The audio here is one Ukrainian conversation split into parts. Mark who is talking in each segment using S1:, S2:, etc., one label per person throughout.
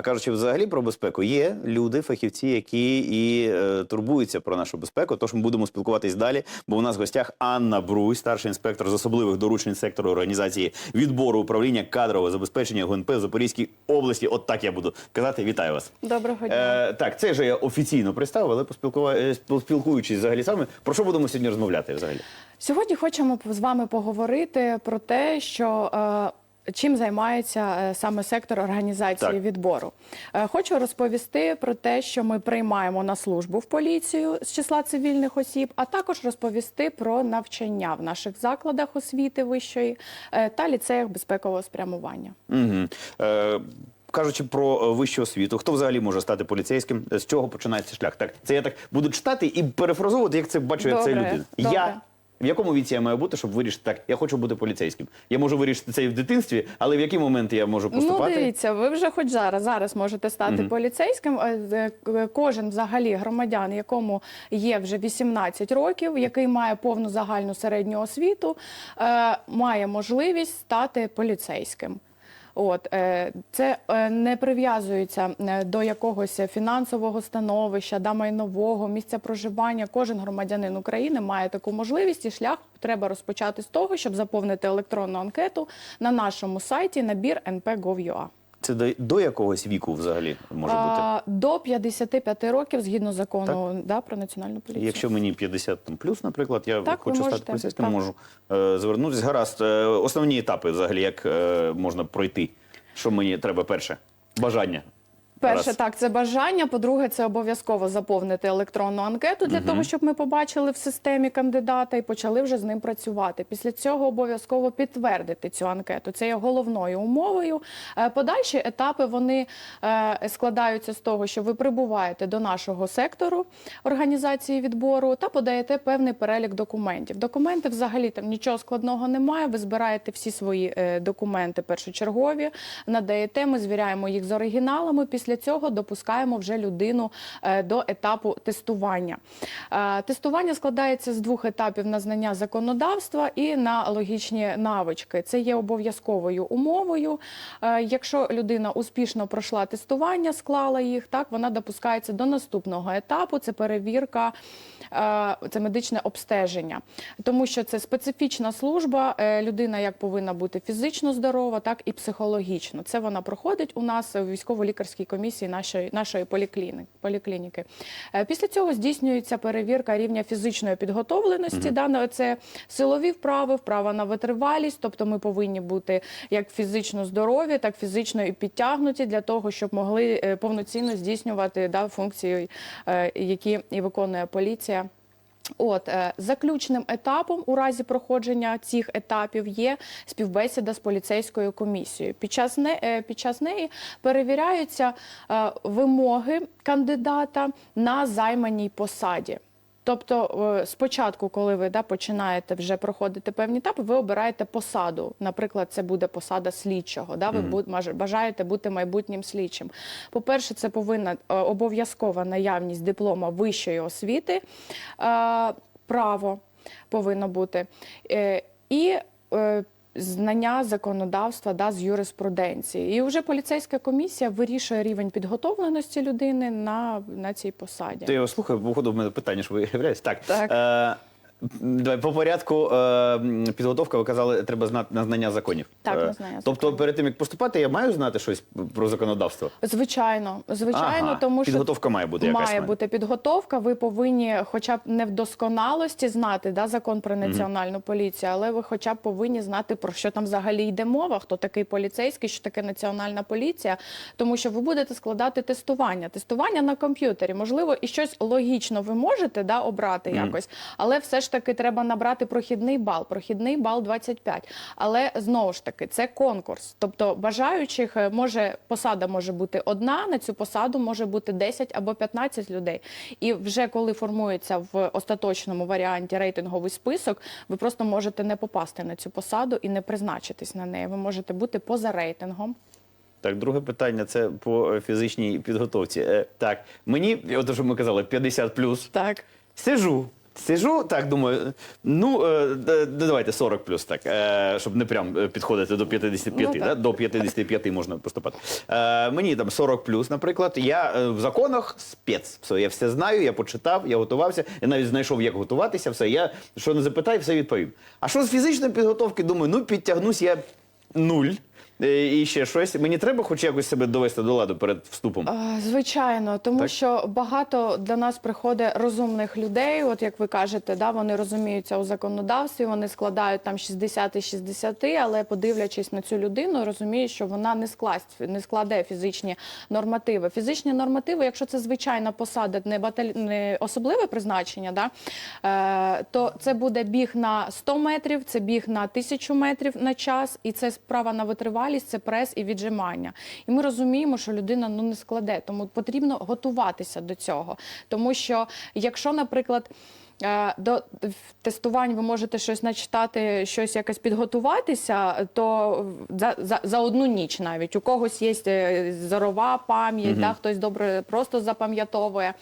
S1: А кажучи, взагалі про безпеку є люди, фахівці, які і е, турбуються про нашу безпеку. Тож ми будемо спілкуватись далі. Бо у нас в гостях Анна Бруй, старший інспектор з особливих доручень сектору організації відбору управління кадрового забезпечення ГУНП в Запорізькій області. От так я буду казати. Вітаю вас.
S2: Доброго дня.
S1: Е, так, це вже я офіційно представив, але поспілкува... е, поспілкуючись взагалі саме, про що будемо сьогодні розмовляти взагалі?
S2: Сьогодні хочемо з вами поговорити про те, що е, чим займається е, саме сектор організації
S1: Так.
S2: відбору. Е, Хочу розповісти про те, що ми приймаємо на службу в поліцію з числа цивільних осіб, а також розповісти про навчання в наших закладах освіти вищої е, та ліцеях безпекового спрямування.
S1: Угу. Е, кажучи про вищу освіту, хто взагалі може стати поліцейським? З чого починається шлях? Так, це я так буду читати і перефразовувати, як це бачу я це
S2: Добре,
S1: людина.
S2: добре.
S1: Я. В якому віці я маю бути, щоб вирішити так? Я хочу бути поліцейським. Я можу вирішити це і в дитинстві, але в який момент я можу поступати?
S2: Ну, дивіться, ви вже хоч зараз зараз можете стати поліцейським. Е, е, к- Кожен взагалі громадян, якому є вже 18 років, який має повну загальну середню освіту, е, має можливість стати поліцейським. От е, це е, не прив'язується е, до якогось фінансового становища, да майнового місця проживання. Кожен громадянин України має таку можливість, і шлях треба розпочати з того, щоб заповнити електронну анкету на нашому сайті набір np.gov.ua.
S1: Це до, до якогось віку взагалі може бути?
S2: До 55 років згідно закону да, про національну поліцію.
S1: Якщо мені 50 там плюс, наприклад, я
S2: Так,
S1: хочу стати поліцейським,
S2: так.
S1: можу е, звернутися. Гаразд, е, основні етапи взагалі, як е, можна пройти. Що мені треба перше? Бажання.
S2: Перше, так, це бажання. По-друге, це обов'язково заповнити електронну анкету для того, щоб ми побачили в системі кандидата і почали вже з ним працювати. Після цього обов'язково підтвердити цю анкету. Це є головною умовою. Е, Подальші етапи вони е, складаються з того, що ви прибуваєте до нашого сектору організації відбору та подаєте певний перелік документів. Документи взагалі там нічого складного немає. Ви збираєте всі свої е, документи першочергові, надаєте. Ми звіряємо їх з оригіналами. Після цього допускаємо вже людину е, до етапу тестування. Е, Тестування складається з двох етапів на знання законодавства і на логічні навички. Це є обов'язковою умовою. Е, Якщо людина успішно пройшла тестування, склала їх, так вона допускається до наступного етапу. Це перевірка, це медичне обстеження, тому що це специфічна служба. Людина як повинна бути фізично здорова, так і психологічно. Це вона проходить у нас у військово-лікарській комісії нашої нашої полікліни- поліклініки. Е, Після цього здійснюється перевірка рівня фізичної підготовленості. Да, на- це силові вправи, вправа на витривалість. Тобто ми повинні бути як фізично здорові, так фізично і підтягнуті для того, щоб могли е, повноцінно здійснювати да, функції, е, які і виконує поліція. От е, заключним етапом у разі проходження цих етапів є співбесіда з поліцейською комісією. Під час не е, під час неї перевіряються е, вимоги кандидата на займаній посаді. Тобто, е, спочатку, коли ви да, починаєте вже проходити певні етапи, ви обираєте посаду. Наприклад, це буде посада слідчого. Да? Ви mm -hmm. бажаєте бути майбутнім слідчим. По-перше, це повинна е, обов'язкова наявність диплома вищої освіти, е, право повинно бути. І Знання законодавства да, з юриспруденції. І вже поліцейська комісія вирішує рівень підготовленості людини на, на цій посаді.
S1: Ти його слухав, походу в мене питання, що виявляється. Так.
S2: Так.
S1: Е, Давай по порядку е, підготовка. Ви казали, треба знати на знання законів.
S2: Так,
S1: Е,
S2: на знання
S1: Тобто,
S2: законів.
S1: перед тим як поступати, я маю знати щось про законодавство.
S2: Звичайно, звичайно,
S1: Ага,
S2: тому що
S1: підготовка має бути якась
S2: має
S1: має.
S2: бути підготовка. Ви повинні, хоча б не в досконалості знати да, закон про національну поліцію, але ви хоча б повинні знати про що там взагалі йде мова, хто такий поліцейський, що таке національна поліція, тому що ви будете складати тестування. Тестування на комп'ютері. Можливо, і щось логічно ви можете да, обрати якось, але все ж таки треба набрати прохідний бал. Прохідний бал 25. Але знову ж таки, це конкурс. Тобто бажаючих е, може посада може бути одна, на цю посаду може бути 10 або 15 людей. І вже коли формується в остаточному варіанті рейтинговий список, ви просто можете не попасти на цю посаду і не призначитись на неї. Ви можете бути поза рейтингом.
S1: Так, друге питання це по е, фізичній підготовці. Е, так, мені, от що ми казали, 50 плюс.
S2: Так.
S1: Сижу, Сижу, так думаю, ну е, давайте 40 плюс, так, е, щоб не прям е, підходити до 55,
S2: Ну,
S1: да? до 55 можна поступати. Е, мені там 40 плюс, наприклад. Я е, в законах спец. Все, я все знаю, я почитав, я готувався, я навіть знайшов, як готуватися, все. Я що не запитай, все відповім. А що з фізичної підготовки, думаю, ну підтягнусь я нуль. Е, І ще щось. Мені треба хоч якось себе довести до ладу перед вступом.
S2: А, Звичайно, тому
S1: Так.
S2: що багато до нас приходить розумних людей. От як ви кажете, да, вони розуміються у законодавстві, вони складають там 60 і 60, але подивлячись на цю людину, розуміють, що вона не скласть, не складе фізичні нормативи. Фізичні нормативи, якщо це звичайна посада, не баталь... не особливе призначення, да, е, то це буде біг на 100 метрів, це біг на 1000 метрів на час, і це справа на витривалість, це прес і віджимання. І ми розуміємо, що людина ну не складе, тому потрібно готуватися до цього. Тому що якщо, наприклад. е, До тестувань ви можете щось начитати, щось якось підготуватися, то за, за, за одну ніч навіть у когось є е, зорова пам'ять, да, хтось добре просто запам'ятовує.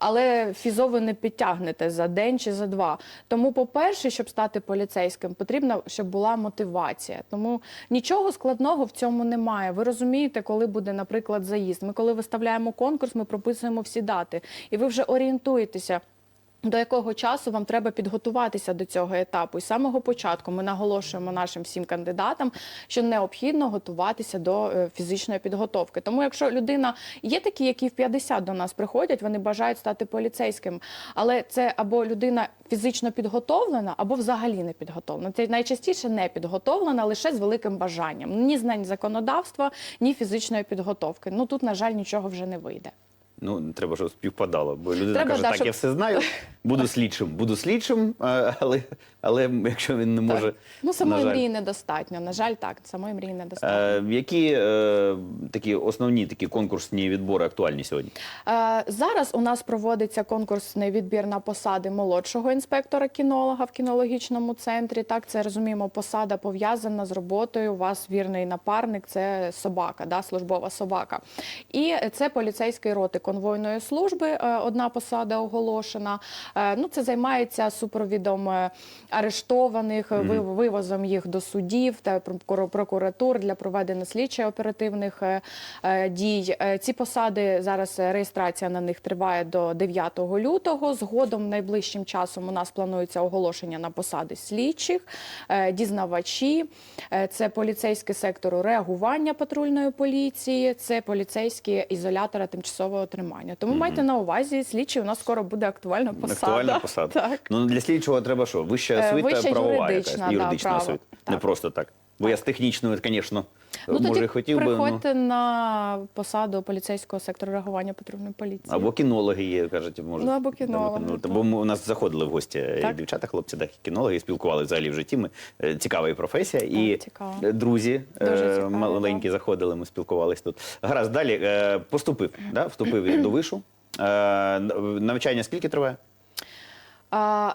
S2: Але фізо ви не підтягнете за день чи за два. Тому, по-перше, щоб стати поліцейським, потрібно, щоб була мотивація. Тому нічого складного в цьому немає. Ви розумієте, коли буде, наприклад, заїзд. Ми коли виставляємо конкурс, ми прописуємо всі дати, і ви вже орієнтуєтеся. До якого часу вам треба підготуватися до цього етапу? І з самого початку ми наголошуємо нашим всім кандидатам, що необхідно готуватися до е, фізичної підготовки. Тому, якщо людина є такі, які в 50 до нас приходять, вони бажають стати поліцейським, але це або людина фізично підготовлена, або взагалі не підготовлена. Це найчастіше не підготовлена, лише з великим бажанням. Ні знань законодавства, ні фізичної підготовки. Ну тут, на жаль, нічого вже не вийде.
S1: Ну, треба, щоб співпадало, бо людина
S2: Треба,
S1: каже,
S2: да,
S1: так,
S2: щоб-
S1: я все знаю, буду слідчим, буду слідчим, але, але якщо він не може.
S2: Ну, самої мрії недостатньо. На жаль, так, самої мрії недостатньо.
S1: Е, які е, такі основні такі конкурсні відбори актуальні сьогодні?
S2: Е, Зараз у нас проводиться конкурсний відбір на посади молодшого інспектора кінолога в кінологічному центрі. Так, це розуміємо, посада пов'язана з роботою. У вас вірний напарник, це собака, да, службова собака. І це поліцейський роти конвойної служби. е, Одна посада оголошена. Е, Ну, це займається супровідом е, арештованих, ви- вивозом їх до судів та прокур- прокуратур для проведення слідчо-оперативних дій. Ці посади зараз реєстрація на них триває до 9 лютого. Згодом найближчим часом у нас планується оголошення на посади слідчих, дізнавачі, це поліцейський сектору реагування патрульної поліції, це поліцейські ізолятора тимчасового тримання. Тому майте на увазі, слідчі у нас скоро буде актуальна посада.
S1: Актуальна посада.
S2: Так.
S1: Ну для слідчого треба що? Вища
S2: Е,
S1: освіта,
S2: вища
S1: правова
S2: юридична,
S1: якась
S2: да,
S1: юридична
S2: право.
S1: освіта. Не просто так. Бо я з технічною, звісно,
S2: Ну
S1: може і хотів би. Ну,
S2: на посаду поліцейського сектору реагування патрульної поліції.
S1: або кінологи є, кажуть, може.
S2: Ну, або кінологи,
S1: Ну. Бо ми, у нас заходили в гості і дівчата, хлопці, так, і кінологи, спілкувалися взагалі в житті. Ми, е, цікава і професія. і
S2: цікаво.
S1: е, друзі е,
S2: цікаво,
S1: маленькі заходили, ми спілкувалися тут. Гаразд, далі е, поступив, да? вступив до вишу. Е, навчання скільки триває?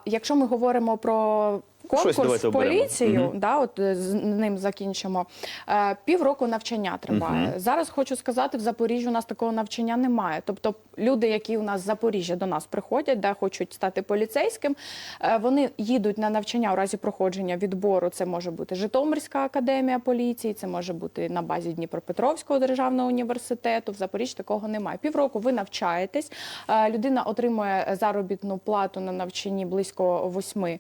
S2: Якщо ми говоримо про конкурс
S1: оберемо.
S2: поліцію,
S1: Мгм.
S2: да, от е, з ним закінчимо. Е, півроку навчання триває. Зараз хочу сказати, в Запоріжжі у нас такого навчання немає. Тобто люди, які у нас з Запоріжжя до нас приходять, да, хочуть стати поліцейським, е, вони їдуть на навчання у разі проходження відбору. Це може бути Житомирська академія поліції, це може бути на базі Дніпропетровського державного університету. В Запоріжжі такого немає. Півроку ви навчаєтесь. е, Людина отримує заробітну плату на навчанні близько 8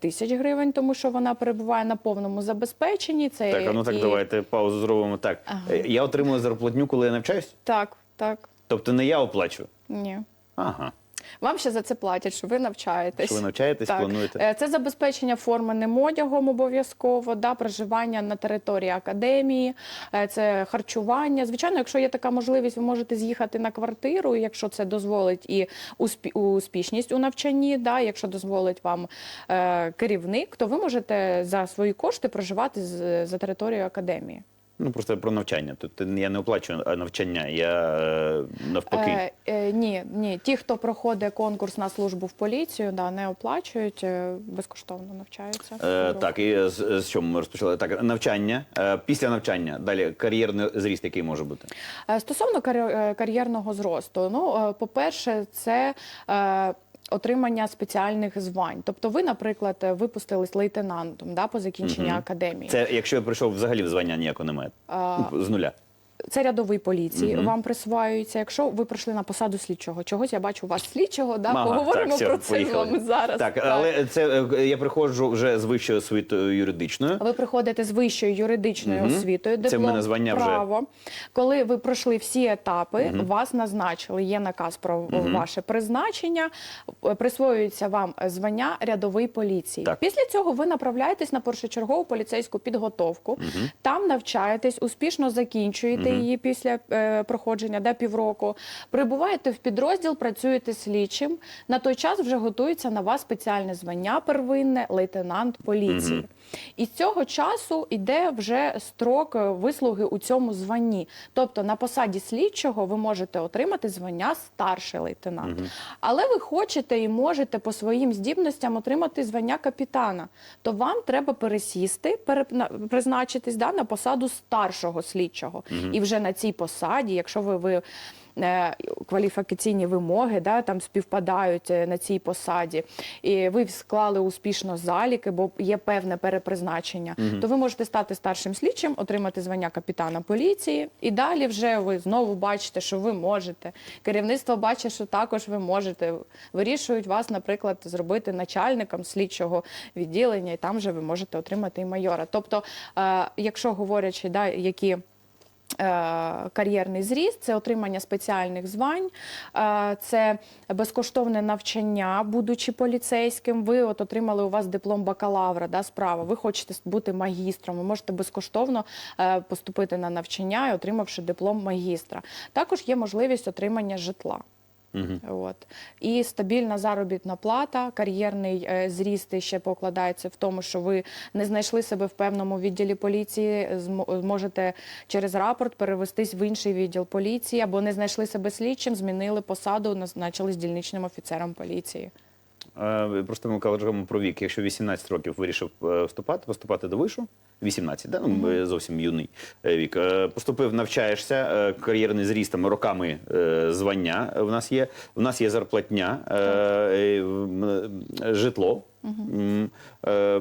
S2: тисяч гривень, тому що вона перебуває на повному забезпеченні. Це
S1: Так, а ну так
S2: і-
S1: давайте паузу зробимо так.
S2: Ага.
S1: Е, Я отримую зарплатню, коли я навчаюсь?
S2: Так, так,
S1: Тобто не я оплачую.
S2: ні.
S1: Ага.
S2: Вам ще за це платять, що ви навчаєтесь.
S1: Що ви навчаєтесь,
S2: Так.
S1: плануєте?
S2: Е, Це забезпечення форменим одягом обов'язково, да, проживання на території академії, е, це харчування. Звичайно, якщо є така можливість, ви можете з'їхати на квартиру, якщо це дозволить і успішність у навчанні, да, якщо дозволить вам е, керівник, то ви можете за свої кошти проживати за територією академії.
S1: Ну просто про навчання. Тут я не оплачую навчання, я е, навпаки.
S2: Е, е, ні, ні, ті, хто проходить конкурс на службу в поліцію, да, не оплачують, е, безкоштовно навчаються.
S1: Е, так, і з, з чому ми розпочали? Так, навчання. Е, після навчання далі кар'єрний зріст, який може бути.
S2: Е, Стосовно е, кар'єрного зросту, ну, е, по-перше, це. е, отримання спеціальних звань. Тобто, ви, наприклад, випустились лейтенантом да, по закінченні
S1: угу.
S2: академії.
S1: Це якщо я прийшов взагалі в звання ніякого немає.
S2: А,
S1: З нуля.
S2: Це рядовий поліції вам присваюється. Якщо ви прийшли на посаду слідчого, чогось я бачу у вас слідчого, да?
S1: Ага,
S2: поговоримо
S1: так, все,
S2: про це
S1: поїхали.
S2: з вами зараз.
S1: Так, але це е, я приходжу вже з вищою освітою юридичною.
S2: Ви приходите з вищою юридичною
S1: Мгм.
S2: освітою,
S1: Це в
S2: диплом,
S1: мене звання вже.
S2: право. Коли ви пройшли всі етапи, вас назначили, є наказ про
S1: Мгм.
S2: ваше призначення, е, присвоюється вам звання рядовий поліції.
S1: Так.
S2: Після цього ви направляєтесь на першочергову поліцейську підготовку, там навчаєтесь, успішно закінчуєте
S1: Мгм.
S2: її після е, проходження да, півроку. Прибуваєте в підрозділ, працюєте слідчим. На той час вже готується на вас спеціальне звання первинне лейтенант поліції.
S1: Мгм.
S2: І з цього часу йде вже строк е, вислуги у цьому званні. Тобто на посаді слідчого ви можете отримати звання старший лейтенант.
S1: Мгм.
S2: Але ви хочете і можете по своїм здібностям отримати звання капітана. То вам треба пересісти, перепнавпризначитись да, на посаду старшого слідчого.
S1: Мгм.
S2: І вже на цій посаді, якщо ви, ви е, кваліфікаційні вимоги да, там співпадають е, на цій посаді, і ви склали успішно заліки, бо є певне перепризначення,
S1: Мгм.
S2: то ви можете стати старшим слідчим, отримати звання капітана поліції, і далі вже ви знову бачите, що ви можете. Керівництво бачить, що також ви можете. Вирішують вас, наприклад, зробити начальником слідчого відділення, і там вже ви можете отримати і майора. Тобто, е, якщо говорячи, да, які Кар'єрний зріст, це отримання спеціальних звань, е, це безкоштовне навчання, будучи поліцейським. Ви от отримали у вас диплом бакалавра, да, справа. Ви хочете бути магістром. Ви можете безкоштовно е, поступити на навчання, і отримавши диплом магістра. Також є можливість отримання житла.
S1: Мгм.
S2: От. І стабільна заробітна плата, кар'єрний е, зріст ще покладається в тому, що ви не знайшли себе в певному відділі поліції, змо- зможете через рапорт перевестись в інший відділ поліції, або не знайшли себе слідчим, змінили посаду, назначились дільничним офіцером поліції.
S1: Е, Просто ми кажемо про вік. Якщо 18 років вирішив е, вступати, поступати до вишу, 18, да? ну, зовсім юний е, вік. Поступив, навчаєшся, кар'єрний зріст там, роками звання в нас є. В нас є зарплатня, житло. Е,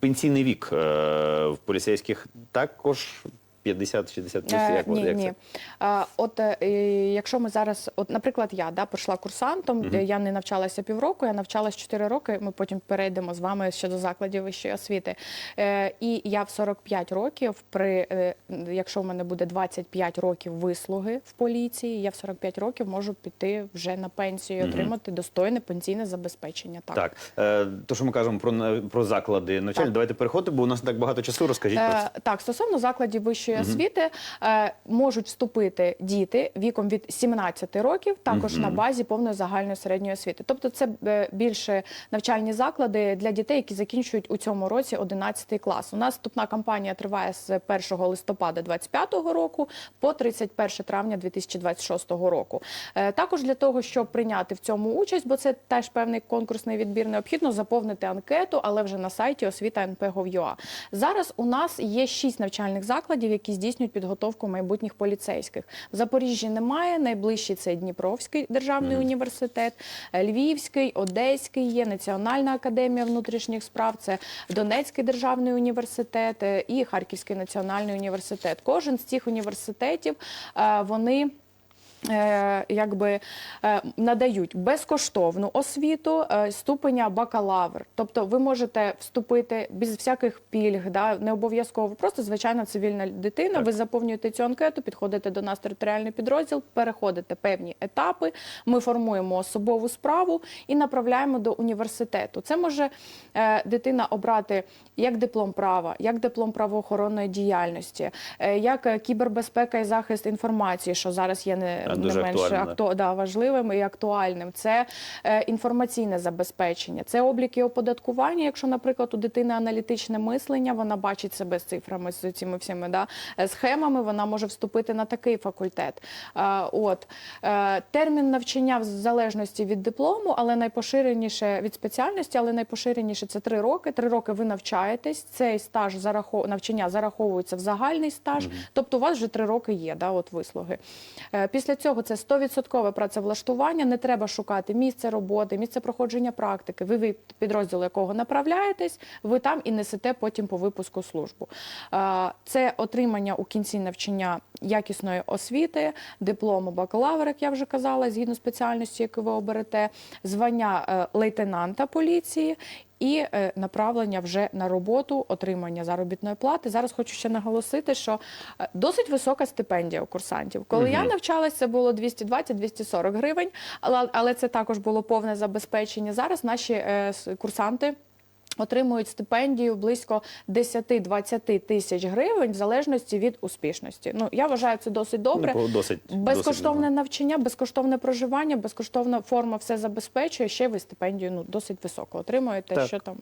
S1: Пенсійний вік в поліцейських також 50-60 плюс.
S2: Е,
S1: Як,
S2: ні,
S1: як
S2: ні.
S1: це?
S2: Е, от е, е, якщо ми зараз, от, наприклад, я да, пройшла курсантом, де я не навчалася півроку, я навчалась 4 роки. Ми потім перейдемо з вами щодо закладів вищої освіти. Е, і я в 45 років, при е, якщо в мене буде 25 років вислуги в поліції, я в 45 років можу піти вже на пенсію і отримати достойне пенсійне забезпечення. Так.
S1: Так, е, то що ми кажемо про, про заклади навчання,
S2: Так.
S1: давайте переходимо, бо у нас так багато часу. Розкажіть про це.
S2: Е, так, стосовно закладів вищої
S1: Мгм.
S2: освіти е, можуть вступити діти віком від 17 років, також на базі повної загальної середньої освіти. Тобто, це е, більше навчальні заклади для дітей, які закінчують у цьому році 11 клас. У нас вступна кампанія триває з 1 листопада 2025 року по 31 травня 2026 року. Е, також для того, щоб прийняти в цьому участь, бо це теж певний конкурсний відбір, необхідно заповнити анкету, але вже на сайті освіта НП.gov.ua. Зараз у нас є шість навчальних закладів, які здійснюють підготовку майбутніх поліцейських. В Запоріжжі немає. Найближчий це Дніпровський державний
S1: Мгм.
S2: університет, Львівський, Одеський є Національна академія внутрішніх справ, це Донецький державний університет е, і Харківський національний університет. Кожен з цих університетів е, вони. Е, Якби е, надають безкоштовну освіту е, ступеня бакалавр. Тобто ви можете вступити без всяких пільг, да, не обов'язково. Просто звичайна цивільна дитина.
S1: Так.
S2: Ви заповнюєте цю анкету, підходите до нас територіальний підрозділ, переходите певні етапи. Ми формуємо особову справу і направляємо до університету. Це може дитина обрати як диплом права, як диплом правоохоронної діяльності, як кібербезпека і захист інформації, що зараз є не,
S1: А,
S2: не
S1: дуже
S2: менше
S1: актуально, да.
S2: акту- да, важливим і актуальним. Це е, інформаційне забезпечення, це обліки оподаткування. Якщо, наприклад, у дитини аналітичне мислення, вона бачить себе з цифрами, з цими всіми да, е, схемами, вона може вступити на такий факультет. Е, от е, термін навчання в залежності від диплому, але найпоширеніше від спеціальності, але найпоширеніше це три роки. Три роки ви навчаєтесь. Цей стаж зарахов... навчання зараховується в загальний стаж. Тобто у вас вже три роки є, да, от вислуги. Е, Після Цього це 100% працевлаштування. Не треба шукати місце роботи, місце проходження практики. Ви від підрозділу якого направляєтесь, ви там і несете потім по випуску службу. Це отримання у кінці навчання якісної освіти, диплому бакалавра, як я вже казала, згідно спеціальності, яку ви оберете, звання е, лейтенанта поліції. І е, направлення вже на роботу, отримання заробітної плати. Зараз хочу ще наголосити, що е, досить висока стипендія у курсантів. Коли я навчалася, це було 220-240 гривень, але, але це також було повне забезпечення. Зараз наші е, курсанти. Отримують стипендію близько 10-20 тисяч гривень в залежності від успішності. Ну я вважаю це досить добре.
S1: Ну, досить
S2: Безкоштовне
S1: досить,
S2: навчання, безкоштовне проживання, безкоштовна форма все забезпечує. Ще ви стипендію ну досить високо отримуєте.
S1: Так.
S2: Що там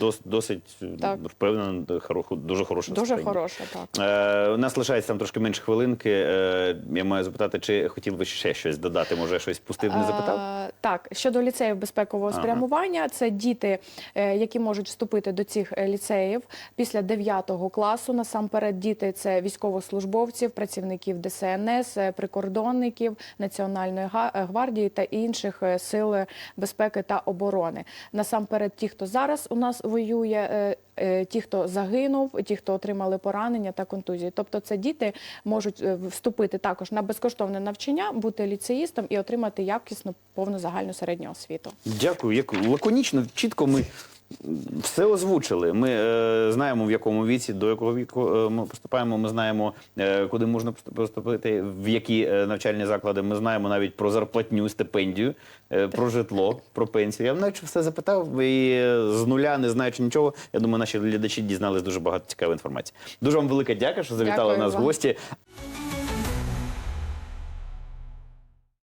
S1: Дос, досить
S2: Так.
S1: впевнено, хоро- дуже хороша
S2: дуже
S1: стипендія.
S2: хороша, так.
S1: Е, у нас лишається там трошки менше хвилинки. Е, я маю запитати, чи хотів би ще щось додати? Може, щось пустив, не запитав?
S2: Е, Так, щодо ліцеїв безпекового
S1: Ага.
S2: спрямування, це діти, е, які можуть вступити до цих е, ліцеїв після 9 класу. Насамперед, діти це військовослужбовців, працівників ДСНС, е, прикордонників, Національної гвардії та інших сил безпеки та оборони. Насамперед, ті, хто зараз у нас воює. Е, Ті, хто загинув, ті, хто отримали поранення та контузії, тобто це діти можуть е, вступити також на безкоштовне навчання, бути ліцеїстом і отримати якісну повну загальну середню освіту.
S1: Дякую. Як лаконічно, чітко ми все озвучили. Ми е, знаємо, в якому віці, до якого віку е, ми поступаємо. Ми знаємо, е, куди можна поступити, в які е, навчальні заклади. Ми знаємо навіть про зарплатню, стипендію, е, про житло, про пенсію. Я навіть все запитав і е, з нуля, не знаючи нічого. Я думаю, наші глядачі дізнались дуже багато цікавої інформації. Дуже вам велике дяка, що завітали
S2: Дякую
S1: нас в
S2: вам.
S1: гості.